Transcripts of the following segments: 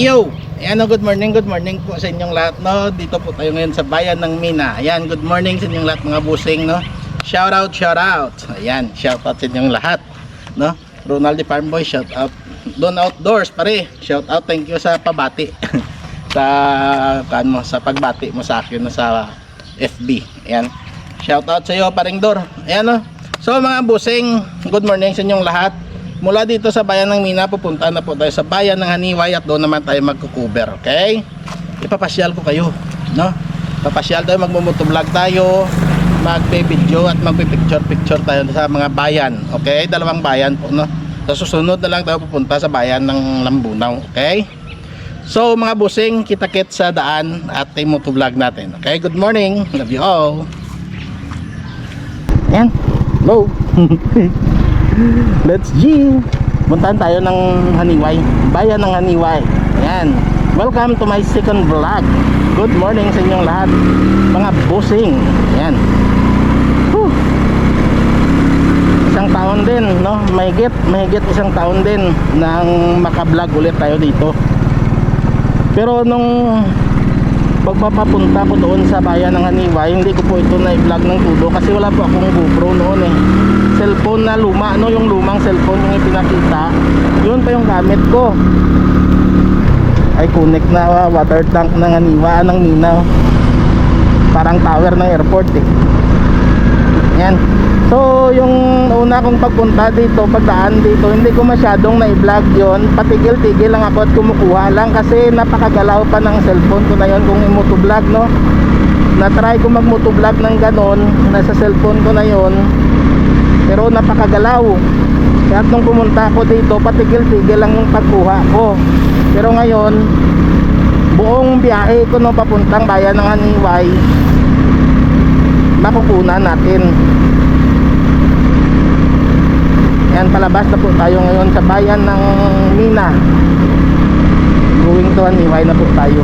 Yo! Ayan, good morning, good morning po sa inyong lahat, no? Dito po tayo ngayon sa bayan ng Mina. Ayan, good morning sa inyong lahat mga busing, no? Shout out, shout out. Ayan, shout out sa inyong lahat, no? Ronald Farm Boy, shout out. Doon outdoors, pare. Shout out, thank you sa pabati. sa, kan mo, sa pagbati mo sa akin no, sa FB. Ayan. Shout out sa iyo, paring Dor. Ayan, no? So, mga busing, good morning sa inyong lahat. Mula dito sa bayan ng Mina, pupunta na po tayo sa bayan ng Haniway at doon naman tayo magkukuber, okay? Ipapasyal ko kayo, no? Papasyal tayo, magmumotovlog tayo, magbe-video at magpe-picture-picture tayo sa mga bayan, okay? Dalawang bayan po, no? Sa susunod na lang tayo pupunta sa bayan ng Lambunaw, okay? So mga busing, kita-kit sa daan at motovlog natin, okay? Good morning, love you all! Yan, hello! Let's G! Puntahan tayo ng Haniway. Bayan ng Haniway. Ayan. Welcome to my second vlog. Good morning sa inyong lahat. Mga busing. Ayan. Whew. Isang taon din, no? Mahigit, mahigit isang taon din nang makablog ulit tayo dito. Pero nung pagpapapunta ko doon sa bayan ng Haniway, hindi ko po ito na-vlog ng tulo kasi wala po akong GoPro noon eh. Cellphone na luma, no? Yung lumang cellphone yung ipinakita. Yun pa yung gamit ko. Ay, connect na uh, water tank ng Haniwa, ng Minaw. Parang tower ng airport eh. Yan. So, yung una kong pagpunta dito, pagdaan dito, hindi ko masyadong na-vlog yon Patigil-tigil lang ako at kumukuha lang kasi napakagalaw pa ng cellphone ko na yon kung i-motovlog, no? Na-try ko mag-motovlog ng ganon, nasa cellphone ko na yon pero napakagalaw. Kaya nung pumunta ako dito, patigil-tigil lang yung pagkuha ko. Pero ngayon, buong biyahe ko nung papuntang bayan ng Haniway, makukunan natin. Yan, palabas na po tayo ngayon sa bayan ng Mina. Going to Haniway na po tayo.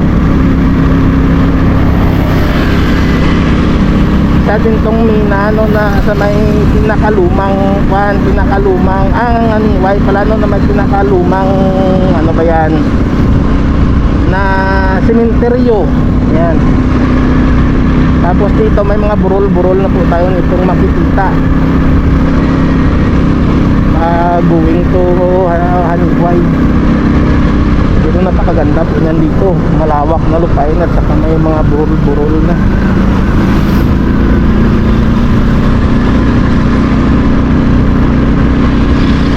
sa tong Mina no na sa may pinakalumang kwan, pinakalumang ang aniway pala no na may pinakalumang ano ba yan na sementeryo yan tapos dito may mga burol-burol na po tayo nitong makikita uh, going to uh, Haniway pero napakaganda po yan dito malawak na lupain at saka may mga burol-burol na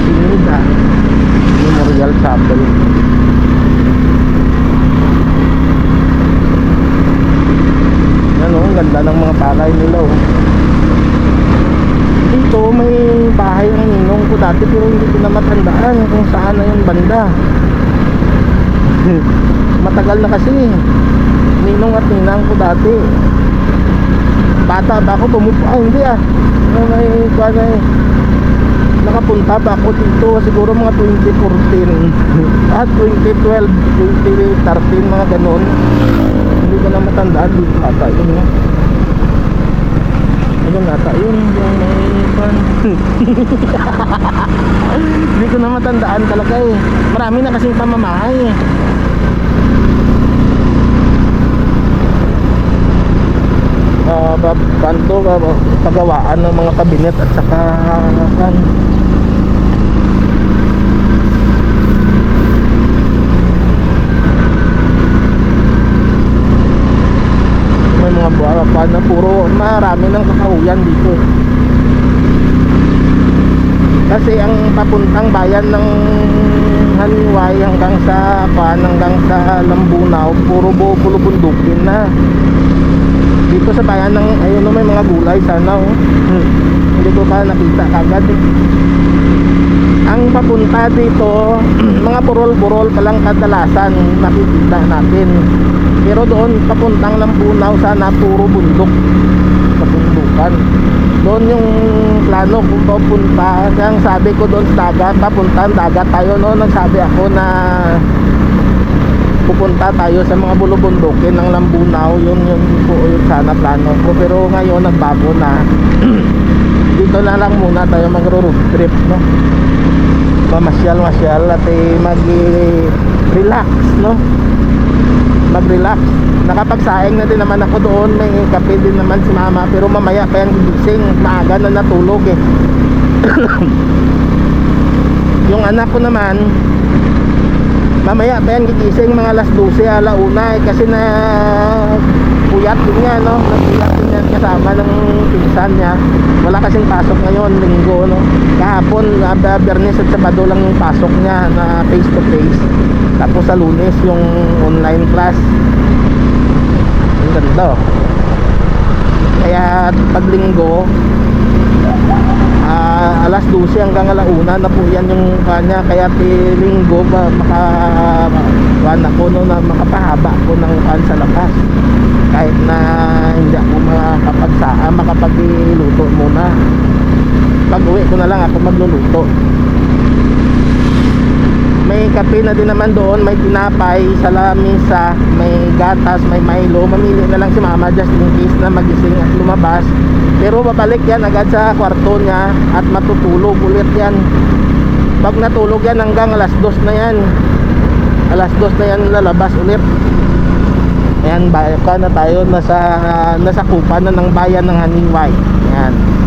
Pinida Memorial Chapel Yan oh, ang ganda ng mga palay nila oh. Dito may bahay ang ninong ko dati pero hindi ko na matandaan kung saan na yung banda. Matagal na kasi. Ninong at ninang ko dati. Bata ba ako? Pumupo Ah hindi ah. Ano may kuha na eh. Nakapunta ba ako dito? Siguro mga 2014 at 2012 2013 mga ganon hindi ko na matandaan dito ata yun no? ayun ata. Yun yung may pan. Hindi ko na matandaan talaga eh. Marami na kasing pamamahay eh. Uh, kanto uh, pagawaan ng mga kabinet at saka kan may mga buwan pa na puro marami ng kakahuyan dito kasi ang papuntang bayan ng Haniway hanggang sa pan hanggang sa Lambunaw puro buo pulo bundukin na dito sa bayan ng ayun no, may mga gulay sana oh. Hmm. hindi ko pa nakita kagad eh. Ang papunta dito mga burol-burol palang kadalasan nakikita natin. Pero doon papuntang Lambunaw sana puro bundok sa bundukan. Doon yung plano kung papunta. Kaya ang sabi ko doon sa dagat papuntan dagat tayo no nagsabi ako na pupunta tayo sa mga bulubundukin ng Lambunaw yun yun po yun sana plano ko. Pero ngayon nagbago na dito na lang muna tayo mag road trip no? Mamasyal masyal at eh, mag relax no? Mag-relax. Nakapagsaing na din naman ako doon. May kape din naman si mama. Pero mamaya pa yan gigising maaga na natulog eh. Yung anak ko naman mamaya pa yan gigising mga alas 12 alauna eh, kasi na din nga no? Din yan kasama ng pinsan niya. Wala kasing pasok ngayon linggo no? Kahapon uh, Bernes at Sabado lang yung pasok niya na face to face tapos sa lunes yung online class. Ang ganda oh. kaya pag linggo ah, alas 12 hanggang alauna na po yan yung kanya. Kaya linggo ba maka kuhan ako no, na makapahaba ko ng kuhan sa labas kahit na hindi ako makapagsaa makapagluto muna. Pag uwi ko na lang ako magluluto may kape na din naman doon may tinapay salamisa may gatas may Milo. Mamili na lang si mama just in case na magising at lumabas. Pero babalik yan agad sa kwarto niya at matutulog ulit yan. Pag natulog yan hanggang alas dos na yan. Alas dos na yan lalabas ulit. Ayan ba ka na tayo. Nasa nasa kupa na ng bayan ng Haniway. Ayan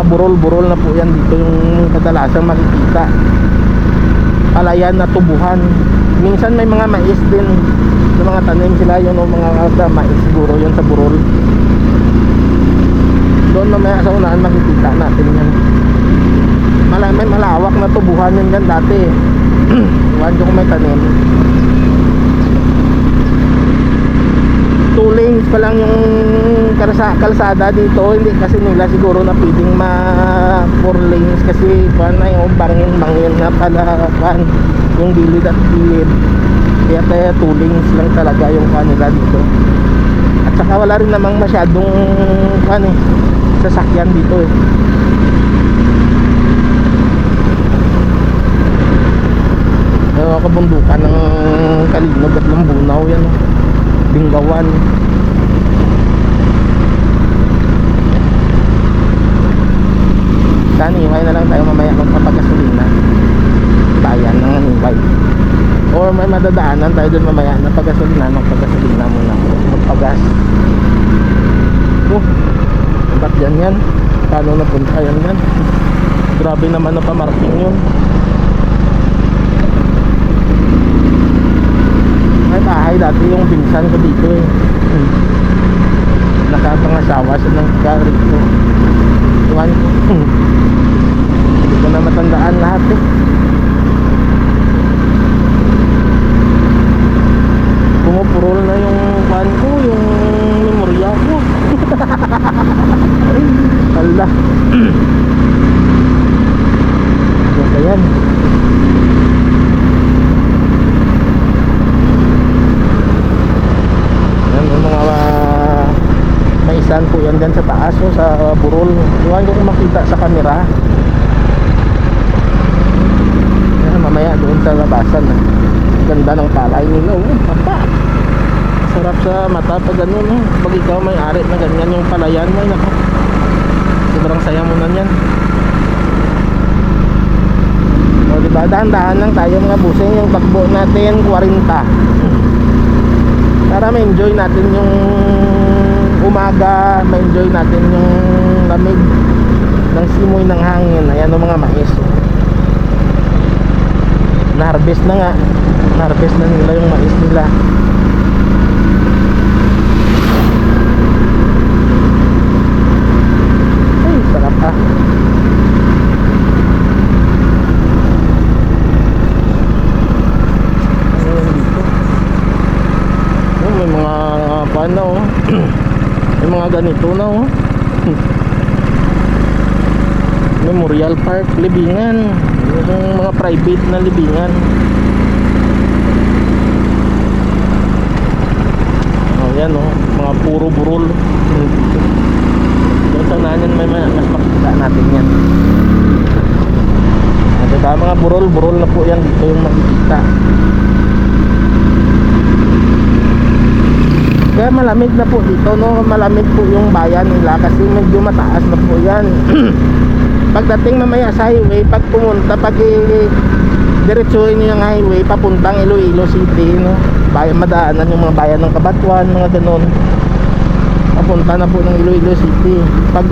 mga burol-burol na po yan. Dito yung kadalasang makikita. Palayan na tubuhan. Minsan may mga mais din. Yung mga tanim sila yun o mga kada mais siguro yun sa burol. Doon mamaya sa unahan makikita natin yan. Mala may malawak na tubuhan yun dyan dati. Iwan ko kung may tanim two lanes pa lang yung kalsa, kalsada dito. Hindi kasi nila siguro na pwedeng ma four lanes kasi pan na yung bangin bangin na pala pan yung gilid at gilid. Kaya kaya two lanes lang talaga yung kanila dito. At saka wala rin namang masyadong kan eh sasakyan dito eh. Kabundukan ng Kalinog at Lambunaw yan oh. Binggawan Saan iway na lang tayo mamaya magpapagasolina. Bayan ng iway Or may madadaanan tayo dun mamaya na pagasolina Magpagasolina muna. Magpagas. Oh Ba't yan yan? Paano napunta yan yan? Grabe naman na pamarking yun May bahay dati yung pinsan ko dito eh. Nakapangasawa siya ng gari ko. Iwan ko. Hindi ko na matandaan lahat eh. Pumupurol na yung kwan ko, yung memorya ko. Hala. Ganda yan. Yan yung mga uh, isan po yan dyan sa taas no, sa uh, burol. Iwan ko kung makita sa camera. Yan, mamaya doon sa labasan. ah. Ganda ng palay nila. Oh, papa. Sarap sa mata pag ganun. Oh. Pag ikaw may ari na ganyan yung palayan mo. Nako. Sobrang saya mo na yan. O diba, dahan-dahan lang tayo mga busing yung takbo natin 40 para ma-enjoy natin yung umaga, ma-enjoy natin yung lamig ng simoy ng hangin. Ayan ang mga mais. oh. Na-harvest na nga. Na-harvest na nila yung mais nila. Ay, sarap ah. Ayun dito. Oh, may mga pan na oh. may na oh. Memorial Park, Libingan. Yung mga private na libingan. Oh, yan oh, mga puro burol. Doon sa unahan yan, may mas makikita natin yan. Diba, mga burol, burol na po yan dito yung makikita. Kaya malamig na po dito, no? Malamig po yung bayan nila kasi medyo mataas na po yan. pagdating mamaya sa highway pag pumunta pag diretsuhin nyo yung highway papuntang Iloilo City no bayan madaanan yung mga bayan ng Kabatuan mga ganun papunta na po ng Iloilo City pag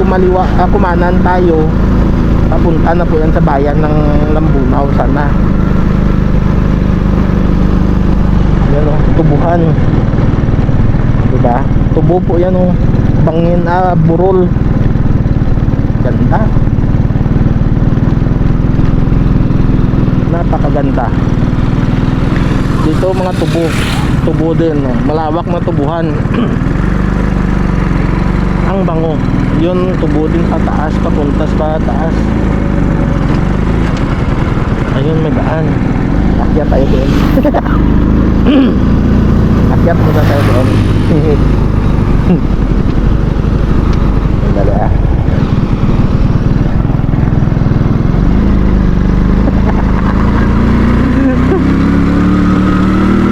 kumaliwa ah, kumanan tayo papunta na po yan sa bayan ng Lambunaw sana yan o tubuhan diba? Tubo po yan o bangin ah burol. Ganda. Napakaganda. Dito mga tubo. Tubo din no? malawak na tubuhan. Ang bango. Yun tubo din pataas papuntas pa taas? Ayun may daan. Akyat tayo doon akyat muna tayo doon Sandali ah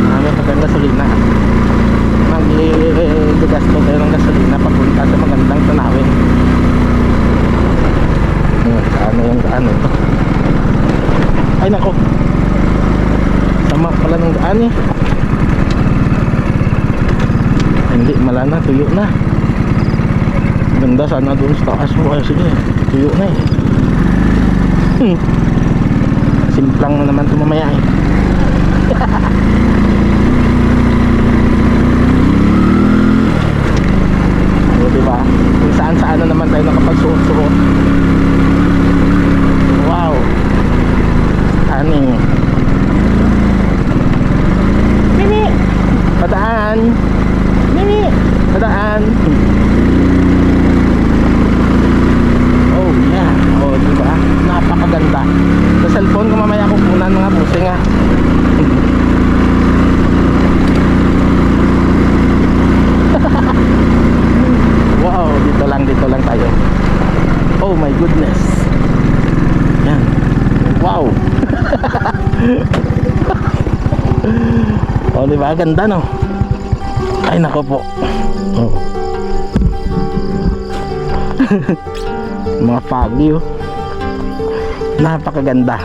Marami pa ng gasolina. Mag-gasto tayo ng gasolina papunta sa magandang tanawin. Hmm, ano yung ano ito? Ay nako. Sama pala ng daan eh. Hindi, mala na, tuyo na. Ganda sana doon sa taas mo. Ay, sige, tuyo na eh. Hmm. Simplang na naman ito mamaya eh. O, diba? Kung saan saan na naman tayo nakapagsuot-suot. Wow! Aning. Mimi! Padaan! Mimi! Padaan! Oh yeah! Oh, diba? Napakaganda. Sa cellphone ko mamaya kukunan mga busing ah. Wow, dito lang, dito lang tayo. Oh my goodness. Yan. Wow. oh, di ba? Ganda, no? Ay, nako po. Oh. Mga foggy, oh. Napakaganda.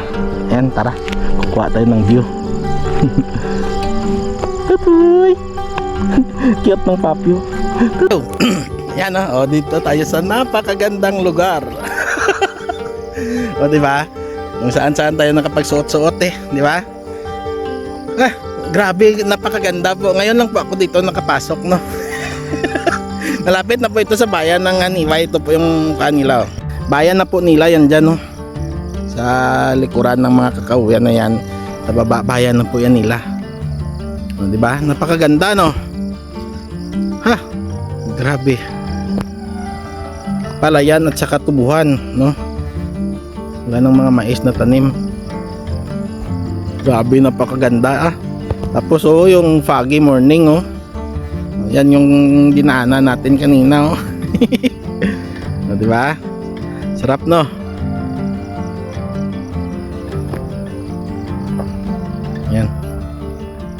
Ayan, tara. Kukuha tayo ng view. Tutoy! Cute ng papyo. Yan oh, oh, dito tayo sa napakagandang lugar. o di ba? Kung saan-saan tayo nakapagsuot-suot eh, di ba? Ah, grabe, napakaganda po. Ngayon lang po ako dito nakapasok, no. Malapit na po ito sa bayan ng Aniwa. Ito po yung kanila. Oh. Bayan na po nila yan dyan, no. Sa likuran ng mga kakauyan na yan. Sa baba, bayan na po yan nila. O, di ba? Napakaganda, no. Ha, grabe palayan at saka tubuhan no wala ng mga mais na tanim grabe napakaganda ah tapos oh yung foggy morning oh yan yung dinaanan natin kanina oh o, di ba sarap no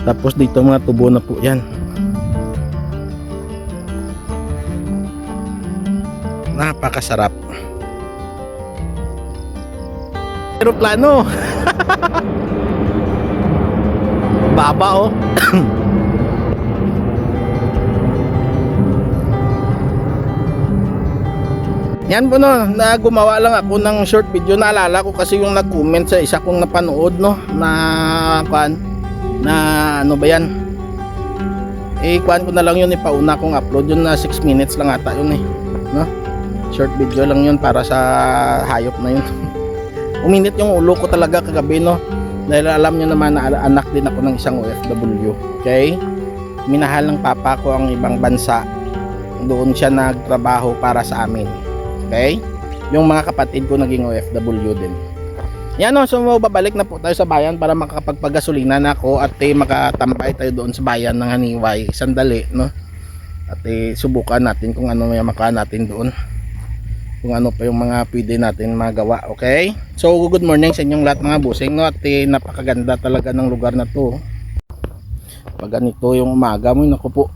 tapos dito mga tubo na po yan. Napakasarap. Aeroplano. Baba oh. Yan po no na gumawa lang ako ng short video. Naalala ko kasi yung nag-comment sa isa kong napanood no na kwan na ano ba yan? Eh kwan ko na lang yun ipauna kong upload yun na 6 minutes lang ata yun eh. No? Short video lang yun para sa hayop na yun. Uminit yung ulo ko talaga kagabi no? Dahil alam nyo naman na anak din ako ng isang OFW okay? Minahal ng papa ko ang ibang bansa. Doon siya nagtrabaho para sa amin okay? Yung mga kapatid ko naging OFW din yan no, so babalik na po tayo sa bayan para makakapagpagasolina na ako at eh, makatambay tayo doon sa bayan ng Haniway. Sandali no. At eh, subukan natin kung ano may makahan natin doon. Kung ano pa yung mga pwede natin magawa okay? So good morning sa inyong lahat mga busing no. At eh, napakaganda talaga ng lugar na to. Pag ganito yung umaga mo naku po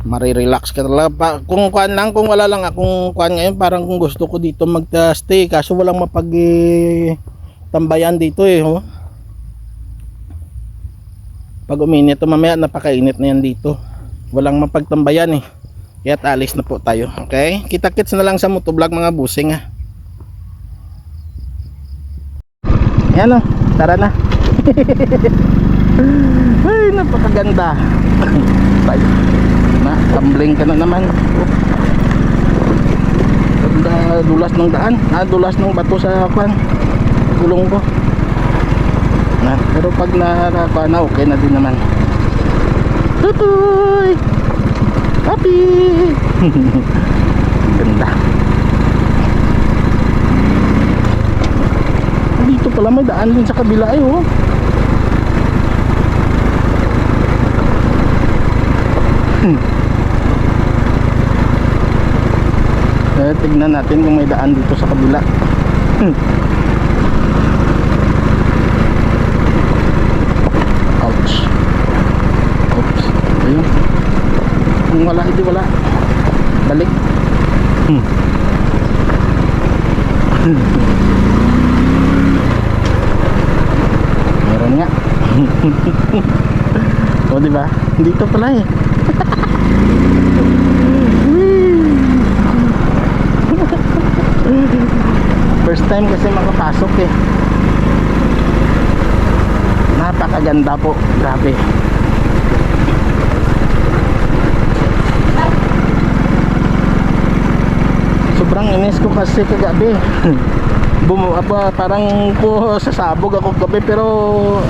Marirelax ka talaga. Pa, kung kuan lang, kung wala lang akong kuan ngayon, parang kung gusto ko dito mag-stay. Kaso walang mapag eh, tambayan dito eh. Oh. Pag uminit to mamaya, napakainit na yan dito. Walang mapagtambayan eh. Kaya alis na po tayo. Okay? Kita-kits na lang sa motovlog mga busing ha. Yan o. Tara na. Ay, napakaganda. Tayo. Tumbling ka na naman. Oh. Ganda, dulas ng daan. Ah, dulas ng bato sa kwan. Gulong ko. Na, pero pag nakaka na, okay na din naman. Tutoy! Happy! Ganda. Dito pala may daan din sa kabila ay oh. Hmm. tignan natin kung may daan dito sa kabila. Hmm. Ouch. Oops. Ayun. Kung wala, hindi wala. Balik. Hmm. Meron nga. o, di ba? Dito pala eh. Time kasi makapasok eh. Napakaganda po. Grabe. Sobrang inis ko kasi kagabi. Bumu apa parang ko sasabog ako kagabi pero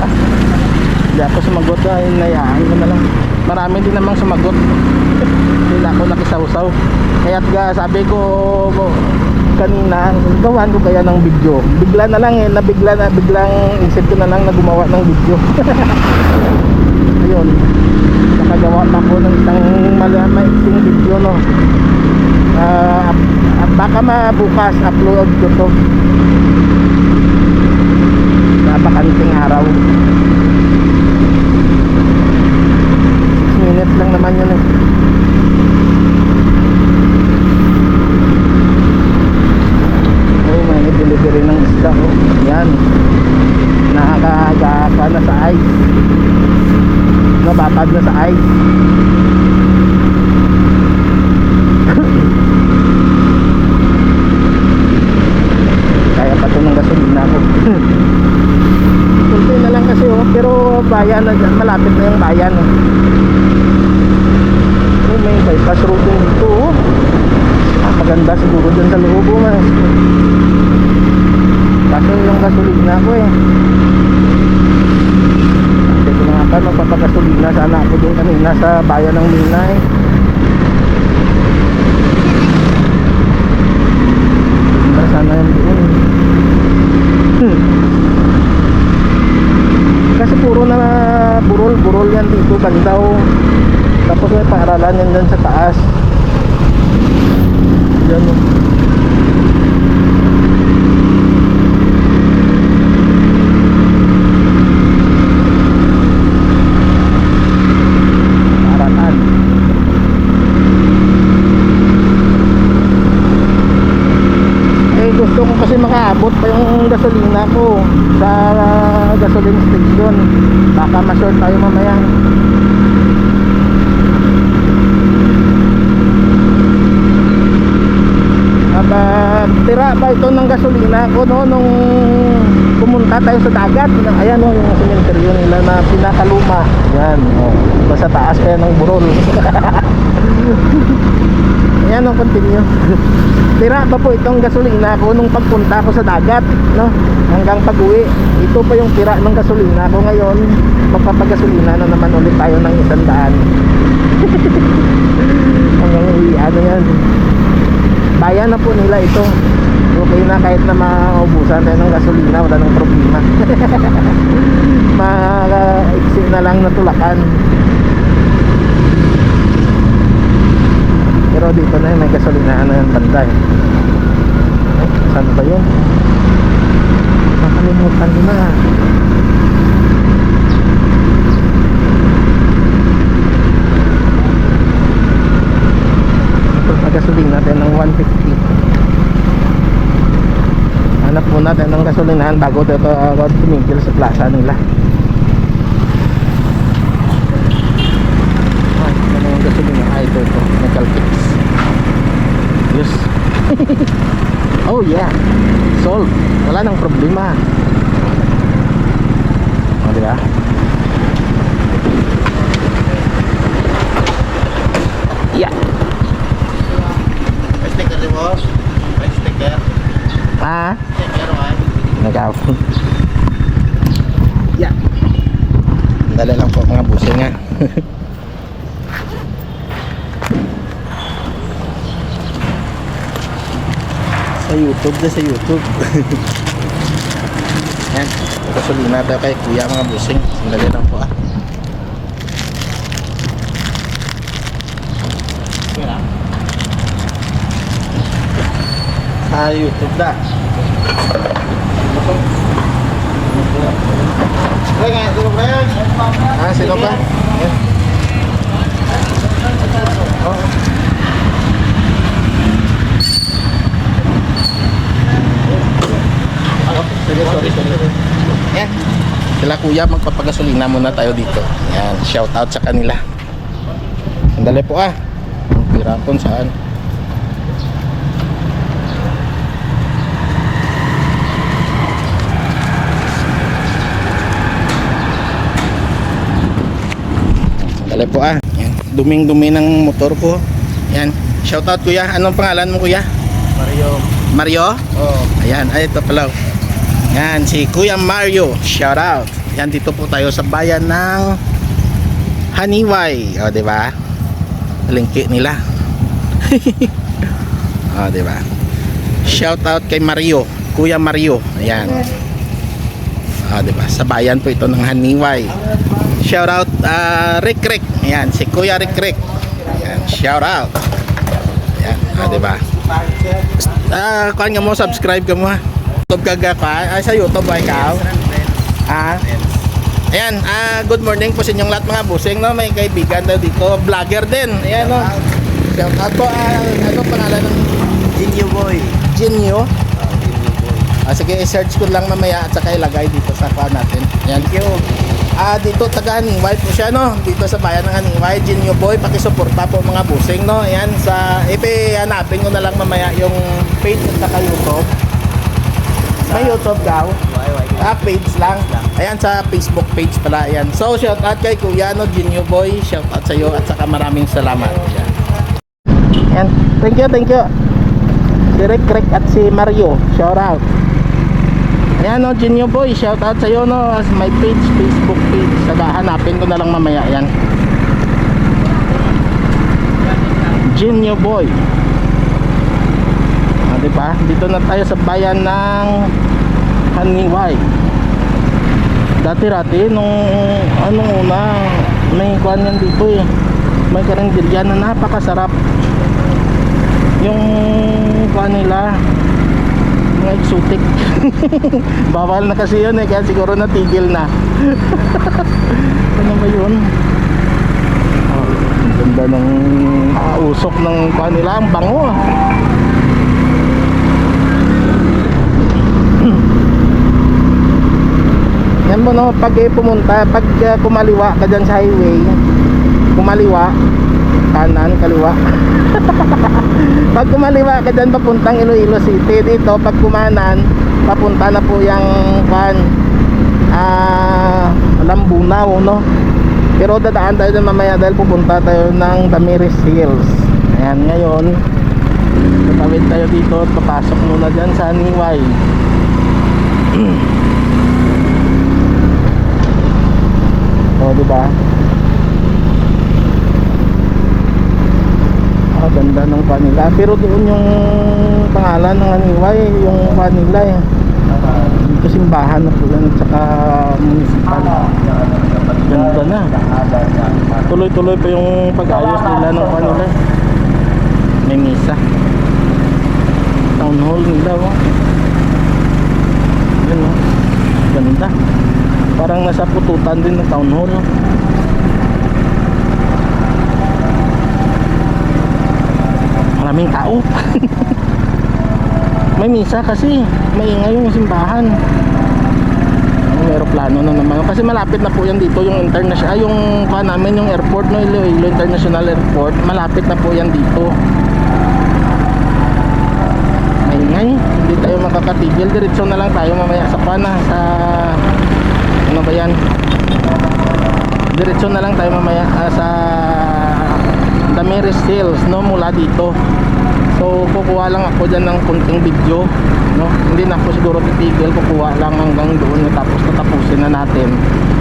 ah, hindi ako sumagot ay nayaan ko na lang. Marami din namang sumagot. Hindi na ako nakisawsaw. Kaya't sabi ko kanina, gawan ko kaya ng video. Bigla na lang eh, nabigla na biglang isip ko na lang na gumawa ng video. Ayun. Nakagawa pa ako ng isang malamaiting video no. Ah, at baka mabukas upload ko to. Napakanting araw. 6 minutes lang naman yun eh. Ay, may isda oh. Yan. Nakakaaga pa na sa ice. Nabatad na sa ice. Kaya pa ito ng gasolina ko. Kunti na lang kasi oh, pero bayan na dyan, malapit na yung bayan oh. May bypass road dito oh. Ah, maganda siguro dyan sa loob oh. Yung gasolina ko eh. Ko na nga pa magpapagasolina sana ako doon kanina sa bayan ng Mina eh. Ganda sana yung doon. Hmm. Kasi puro na burol-burol yan dito, bandaw. Tapos may paaralan yan dyan sa taas. Yan. oh. Paaralan. Eh gusto ko kasi makaabot pa yung gasolina ko sa gasoline station. Baka ma-short tayo mamaya. Aba, tira ba ito ng gasolina ko no nung pumunta tayo sa dagat. Ayan oh, yung cemetery nila na pinakaluma. Yan, oh. Basta taas kaya ng burol. Ayan ang continue. Tira pa po itong gasolina ko nung pagpunta ko sa dagat, no? Hanggang pag-uwi. Ito pa yung tira ng gasolina ko ngayon. Magpapagasolina na naman ulit tayo ng isang daan. Hanggang uwi, ano yan. Bayan na po nila ito okay na kahit na maubusan tayo ng gasolina wala nang problema makaiksi na lang natulakan pero dito na may gasolinahan na yung banda eh. saan ba yun? makalimutan ko na pagkasulin natin ng 150 yan, bago ito uh, tumigil sa plaza nila. Ay, ano yung gasolina? Ah, ito, ito. Metalfix. Yes. oh yeah. Solved. Wala nang problema. O, diba? Yeah. May sticker din mo? May sticker? Ah, Sticker man. nagaw. yeah. Dala lang po mga busing nga. sa YouTube na sa YouTube. Yan. Kasulina tayo kay kuya mga busing. Sandali lang po ah. Sa YouTube na. Pre, nga, sino pre? Ah, sino ba? Yan. Sila kuya, magpapagasolina muna tayo dito. Yan, shout out sa kanila. Sandali po ah. Ang pirapon saan? Dali po ah. Yan. Duming-dumi ng motor ko. Yan. Shout out kuya. Anong pangalan mo kuya? Mario. Mario? Oh. Ayan, ay ito pala. Yan, si Kuya Mario. Shout out. Yan, dito po tayo sa bayan ng Haniway. O, di ba? Lingki nila. o, di ba? Shout out kay Mario. Kuya Mario. Ayan. O, di ba? Sa bayan po ito ng Haniway. Shout out ah, Rick Rick. Ayan, si Kuya Rick Rick. Ayan, shout out. Ayan, o, di ba? Ah, kuan nga mo, subscribe ka mo ha. YouTube ka ga ka. Ay, sa YouTube ba ikaw? Ah. Ayan, ah, good morning po sa inyong lahat mga busing, no? May kaibigan daw dito, vlogger din. Ayan, no? Shout out po, ah, ano pangalan ng Jinyo boy. Jinyo boy. Ah, sige, i-search ko lang mamaya at saka ilagay dito sa kuha natin. Ayan. Thank you. Ah, dito taga Haniway po siya, no? Dito sa bayan ng Haniway, Jinyo Boy, pakisuporta po mga busing, no? Ayan, sa, ipi, hanapin ko na lang mamaya yung page at saka YouTube. May YouTube daw. Ah, page lang. Ayan, sa Facebook page pala. Ayan. So, shout out kay Kuya, no, Jinyo Boy. Shout out sa iyo at saka maraming salamat. Ayan. Ayan. Thank you, thank you. Si Rick Rick at si Mario. Shout out. Ayan, no, Jinyo Boy. Shout out sa iyo, no. As my page, Facebook page. Saka hanapin ko na lang mamaya. Ayan. Jinyo Boy. Ah, di ba? Dito na tayo sa bayan ng Haniway. Dati-dati nung anong una, may kuan yan dito eh. May karinderya na napakasarap. Yung kuan nila, mga exotic. Bawal na kasi yun eh, kaya siguro natigil na. ano ba yun? Oh, ang ganda ng ah, usok ng kuan nila, ang bango ah. Yan mo no, pag eh, pumunta, pag uh, kumaliwa ka dyan sa highway, kumaliwa, kanan, kaliwa. pag kumaliwa ka dyan papuntang Iloilo City, dito pag kumanan, papunta na po yung kan ah Lambunaw, no? Pero dadaan tayo dun mamaya dahil pupunta tayo ng Damiris Hills. Ayan, ngayon, tatawid tayo dito at papasok muna dyan sa Niway. O, di ba? Ah, ganda ng kanila. Pero doon yung pangalan ng Aniway, yung kanila eh. Dito simbahan na po yan at saka municipal. Ganda na. Tuloy-tuloy pa yung pag-ayos nila ng kanila. eh. May misa. Town hall nila, oh. Yan, oh. Ganda. Parang nasa pututan din ng town hall. no? Maraming tao. May misa kasi maingay yung simbahan. ano na naman. Kasi malapit na po yan dito yung international ah, yung kuha namin yung airport no Iloilo International Airport. Malapit na po yan dito. Maingay. Hindi tayo makakatigil. Diretso na lang tayo mamaya sa pana sa ano ba yan? Diretso na lang tayo mamaya ah, sa Damaris Hills no mula dito. So kukuha lang ako dyan ng kunting video no? Hindi na ako siguro titigil kukuha lang hanggang doon tapos tatapusin na natin.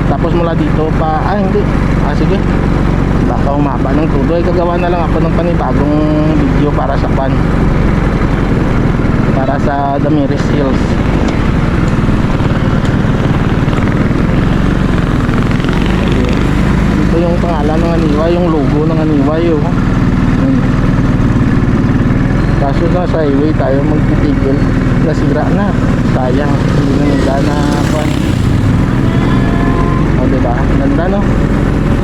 Tapos mula dito pa ah hindi. Ah sige. Baka umaba ng tuloy gagawa na lang ako ng panibagong video para sa pan para sa Damaris Hills. Yung pangalan ng Aniwa yung logo ng Aniwa yun Yun. Kaso na sa highway tayo magtitigil nasira na. Sayang. Hindi na nila na o diba? Ganda no?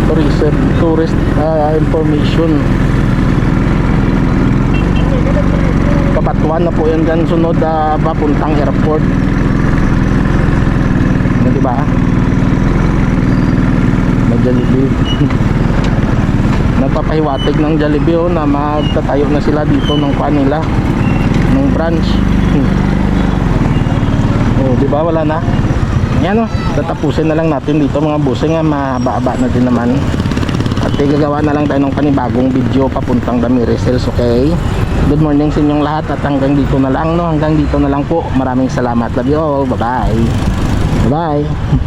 Tourism tourist ah, information. Kabatuan na po yan dyan. Sunod na papuntang airport. O diba? May Jollibee nagpapahiwatig ng Jollibee oh, na magtatayo na sila dito ng kanila ng branch. Oh di ba? Wala na. Yan oh tatapusin na lang natin dito mga busing nga mahaba-haba na din naman. At gagawa na lang tayo ng panibagong video papuntang Damiris Hills okay? Good morning sa inyong lahat at hanggang dito na lang no? Hanggang dito na lang po. Maraming salamat. Love you all. Bye bye bye